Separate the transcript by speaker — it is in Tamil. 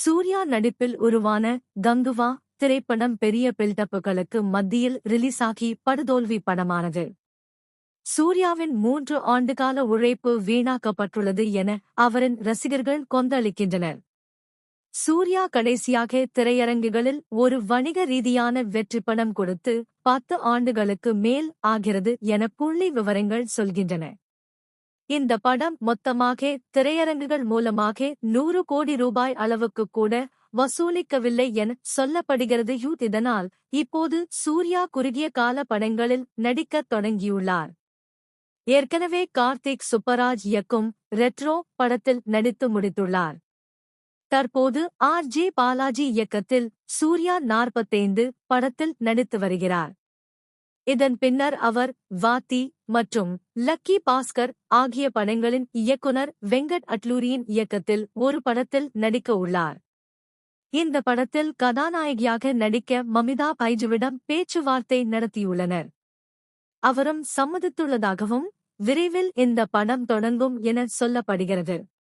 Speaker 1: சூர்யா நடிப்பில் உருவான கங்குவா திரைப்படம் பெரிய பில்டப்புகளுக்கு மத்தியில் ரிலீஸ் ஆகி படுதோல்வி படமானது. சூர்யாவின் மூன்று ஆண்டுகால உழைப்பு வீணாக்கப்பட்டுள்ளது என அவரின் ரசிகர்கள் கொந்தளிக்கின்றனர். சூர்யா கடைசியாக திரையரங்குகளில் ஒரு வணிக ரீதியான வெற்றி படம் கொடுத்து பத்து ஆண்டுகளுக்கு மேல் ஆகிறது என புள்ளி விவரங்கள் சொல்கின்றன. இந்த படம் மொத்தமாக திரையரங்குகள் மூலமாக நூறு கோடி ரூபாய் அளவுக்கு கூட வசூலிக்கவில்லை என சொல்லப்படுகிறது. யூத் இதனால் இப்போது சூர்யா குறுகிய கால படங்களில் நடிக்கத் தொடங்கியுள்ளார். ஏற்கனவே கார்த்திக் சுப்பராஜ் இயக்கும் ரெட்ரோ படத்தில் நடித்து முடித்துள்ளார். தற்போது ஆர் ஜே பாலாஜி இயக்கத்தில் சூர்யா நாற்பத்தைந்து படத்தில் நடித்து வருகிறார். இதன் பின்னர் அவர் வாத்தி மற்றும் லக்கி பாஸ்கர் ஆகிய படங்களின் இயக்குனர் வெங்கட் அட்லூரியின் இயக்கத்தில் ஒரு படத்தில் நடிக்க உள்ளார். இந்த படத்தில் கதாநாயகியாக நடிக்க மமிதா பைஜுவிடம் பேச்சுவார்த்தை நடத்தியுள்ளனர். அவரும் சம்மதித்துள்ளதாகவும் விரைவில் இந்த படம் தொடங்கும் என சொல்லப்படுகிறது.